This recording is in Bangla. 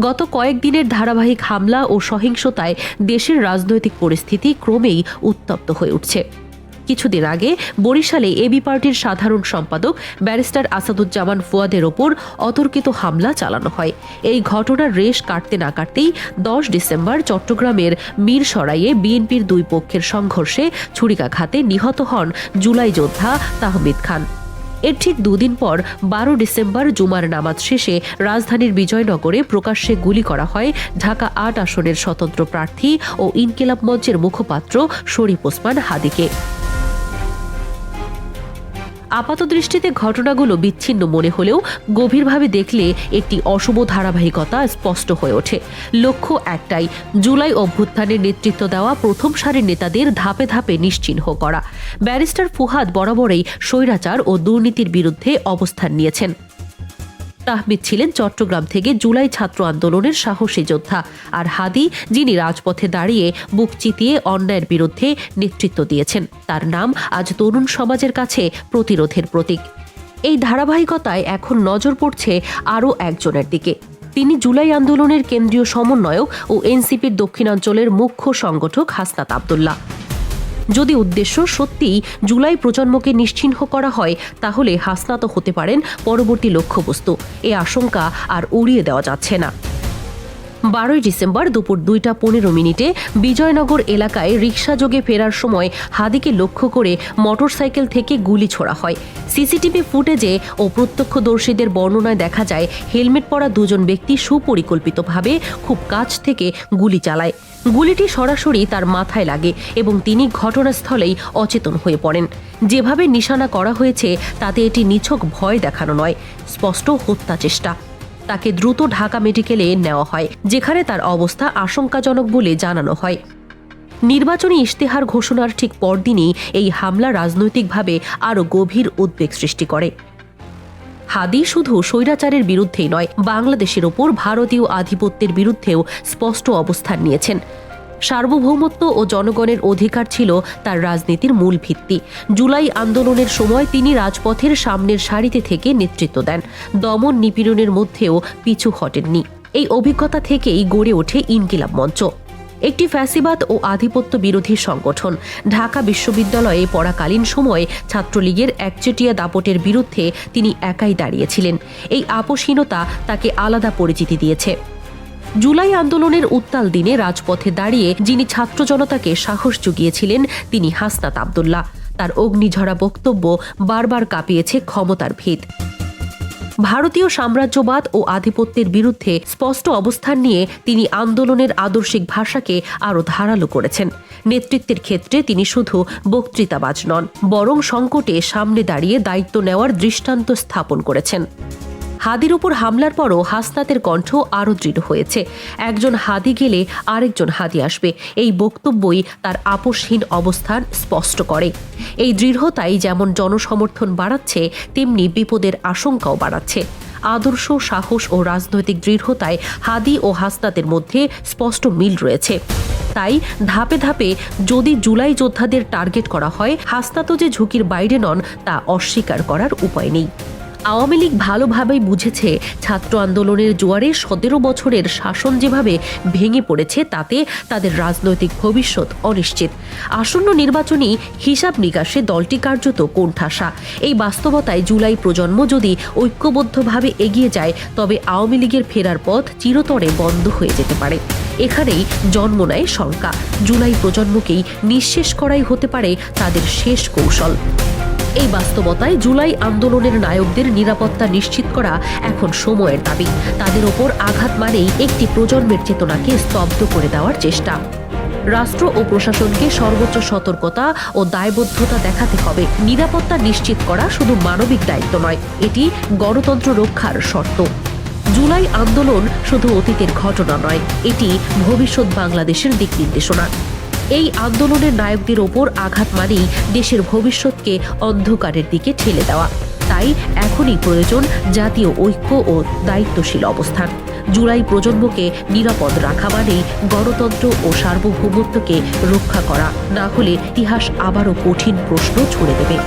গত কয়েকদিনের ধারাবাহিক হামলা ও সহিংসতায় দেশের রাজনৈতিক পরিস্থিতি ক্রমেই উত্তপ্ত হয়ে উঠছে। কিছুদিন আগে বরিশালে এবি পার্টির সাধারণ সম্পাদক ব্যারিস্টার আসাদুজ্জামান ফুয়াদের ওপর অতর্কিত হামলা চালানো হয়। এই ঘটনার রেশ কাটতে না কাটতেই দশ ডিসেম্বর চট্টগ্রামের মিরসরাইয়ে বিএনপির দুই পক্ষের সংঘর্ষে ছুরিকাঘাতে নিহত হন জুলাই যোদ্ধা তাহমিদ খান। এর ঠিক দুদিন পর, বারো ডিসেম্বর জুমার নামাজ শেষে রাজধানীর বিজয়নগরে প্রকাশ্যে গুলি করা হয়। ঢাকা আট আসনের স্বতন্ত্র প্রার্থী ও ইনকিলাব মঞ্চের মুখপাত্র শরীফ ওসমান হাদিকে। আপাতদৃষ্টিতে ঘটনাগুলো বিচ্ছিন্ন মনে হলেও গভীরভাবে দেখলে একটি অশুভ ধারাবাহিকতা স্পষ্ট হয়ে ওঠে। লক্ষ্য একটাই, জুলাই অভ্যুত্থানের নেতৃত্ব দেওয়া প্রথম সারির নেতাদের ধাপে ধাপে নিশ্চিহ্ন করা। ব্যারিস্টার ফুহাদ বরাবরেই স্বৈরাচার ও দুর্নীতির বিরুদ্ধে অবস্থান নিয়েছেন। তাহমিদ ছিলেন চট্টগ্রাম থেকে জুলাই ছাত্র আন্দোলনের সাহসী যোদ্ধা আর হাদি, যিনি রাজপথে দাঁড়িয়ে বুক চিতিয়ে অন্যায়ের বিরুদ্ধে নেতৃত্ব দিয়েছেন। তার নাম আজ তরুণ সমাজের কাছে প্রতিরোধের প্রতীক। এই ধারাবাহিকতায় এখন নজর পড়ছে আরও একজনের দিকে। তিনি জুলাই আন্দোলনের কেন্দ্রীয় সমন্বয়ক ও এনসিপির দক্ষিণাঞ্চলের মুখ্য সংগঠক হাসনাত আবদুল্লাহ। যদি উদ্দেশ্য সত্যিই জুলাই প্রজন্মকে নিশ্চিহ্ন করা হয়, তাহলে হাসনাত হতে পারেন পরবর্তী লক্ষ্যবস্তু। এ আশঙ্কা আর উড়িয়ে দেওয়া যাচ্ছে না। বারোই ডিসেম্বর দুপুর দুইটা পনেরো মিনিটে বিজয়নগর এলাকায় রিকশাযোগে ফেরার সময় হাদিকে লক্ষ্য করে মোটরসাইকেল থেকে গুলি ছোড়া হয়। সিসিটিভি ফুটেজে ও প্রত্যক্ষদর্শীদের বর্ণনায় দেখা যায়, হেলমেট পরা দুজন ব্যক্তি সুপরিকল্পিতভাবে খুব কাছ থেকে গুলি চালায়। গুলিটি সরাসরি তার মাথায় লাগে এবং তিনি ঘটনাস্থলেই অচেতন হয়ে পড়েন। যেভাবে নিশানা করা হয়েছে, তাতে এটি নিছক ভয় দেখানো নয়। স্পষ্ট হত্যা চেষ্টা। তাকে দ্রুত ঢাকা মেডিকেলে নেওয়া হয়, যেখানে তার অবস্থা আশঙ্কাজনক বলে জানানো হয়। নির্বাচনী ইশতেহার ঘোষণার ঠিক পরদিনই এই হামলা রাজনৈতিকভাবে আরও গভীর উদ্বেগ সৃষ্টি করে। হাদি শুধু স্বৈরাচারের বিরুদ্ধেই নয়, বাংলাদেশের ওপর ভারতীয় আধিপত্যের বিরুদ্ধেও স্পষ্ট অবস্থান নিয়েছেন। সার্বভৌমত্ব ও জনগণের অধিকার ছিল তার রাজনীতির মূল ভিত্তি। জুলাই আন্দোলনের সময় তিনি রাজপথের সামনের সারিতে থেকে নেতৃত্ব দেন। দমন নিপীড়নের মধ্যেও পিছু হটেননি। এই অভিজ্ঞতা থেকেই গড়ে ওঠে ইনকিলাব মঞ্চ। একটি ফ্যাসিবাদ ও আধিপত্য বিরোধী সংগঠন। ঢাকা বিশ্ববিদ্যালয়ে পড়াকালীন সময়ে ছাত্রলীগের একচেটিয়া দাপটের বিরুদ্ধে তিনি একাই দাঁড়িয়েছিলেন। এই আপোষহীনতা তাকে আলাদা পরিচিতি দিয়েছে। জুলাই আন্দোলনের উত্তাল দিনে রাজপথে দাঁড়িয়ে যিনি ছাত্র জনতাকে সাহস জুগিয়েছিলেন, তিনি হাসনাত আবদুল্লাহ। তার অগ্নিঝরা বক্তব্য বারবার কাঁপিয়েছে ক্ষমতার ভিত ভারতীয় সাম্রাজ্যবাদ ও আধিপত্যের বিরুদ্ধে স্পষ্ট অবস্থান নিয়ে তিনি আন্দোলনের আদর্শিক ভাষাকে আরও ধারালো করেছেন। নেতৃত্বের ক্ষেত্রে তিনি শুধু বক্তৃতাবাজ নন, বরং সংকটে সামনে দাঁড়িয়ে দায়িত্ব নেওয়ার দৃষ্টান্ত স্থাপন করেছেন। হাদির উপর হামলার পরও হাসনাতের কণ্ঠ আরও দৃঢ় হয়েছে। একজন হাদি গেলে আরেকজন হাদি আসবে। এই বক্তব্যই তার আপোষহীন অবস্থান স্পষ্ট করে। এই দৃঢ়তাই যেমন জনসমর্থন বাড়াচ্ছে, তেমনি বিপদের আশঙ্কাও বাড়াচ্ছে। আদর্শ, সাহস ও রাজনৈতিক দৃঢ়তায় হাদি ও হাসনাতের মধ্যে স্পষ্ট মিল রয়েছে। তাই ধাপে ধাপে যদি জুলাই যোদ্ধাদের টার্গেট করা হয়, হাসনাতও যে ঝুঁকির বাইরে নন, তা অস্বীকার করার উপায় নেই। আওয়ামী লীগ ভালোভাবেই বুঝেছে, ছাত্র আন্দোলনের জোয়ারে সতেরো বছরের শাসন যেভাবে ভেঙে পড়েছে, তাতে তাদের রাজনৈতিক ভবিষ্যৎ অনিশ্চিত। আসন্ন নির্বাচনী হিসাব নিকাশে দলটি কার্যত কোণঠাসা। এই বাস্তবতায় জুলাই প্রজন্ম যদি ঐক্যবদ্ধভাবে এগিয়ে যায়, তবে আওয়ামী লীগের ফেরার পথ চিরতরে বন্ধ হয়ে যেতে পারে। এখানেই জন্ম নেয় শঙ্কা জুলাই প্রজন্মকেই নিঃশেষ করাই হতে পারে তাদের শেষ কৌশল। এই বাস্তবতায় জুলাই আন্দোলনের নায়কদের নিরাপত্তা নিশ্চিত করা এখন সময়ের দাবি। তাদের ওপর আঘাত মানেই একটি প্রজন্মের চেতনাকে স্তব্ধ করে দেওয়ার চেষ্টা। রাষ্ট্র ও প্রশাসনকে সর্বোচ্চ সতর্কতা ও দায়বদ্ধতা দেখাতে হবে। নিরাপত্তা নিশ্চিত করা শুধু মানবিক দায়িত্ব নয়, এটি গণতন্ত্র রক্ষার শর্ত। জুলাই আন্দোলন শুধু অতীতের ঘটনা নয়, এটি ভবিষ্যৎ বাংলাদেশের দিক নির্দেশনা। এই আন্দোলনের নায়কদের ওপর আঘাত মানেই দেশের ভবিষ্যৎকে অন্ধকারের দিকে ঠেলে দেওয়া। তাই এখনই প্রয়োজন জাতীয় ঐক্য ও দায়িত্বশীল অবস্থান। জুলাই প্রজন্মকে নিরাপদ রাখা মানেই গণতন্ত্র ও সার্বভৌমত্বকে রক্ষা করা, না হলে ইতিহাস আবারও কঠিন প্রশ্ন ছুড়ে দেবে।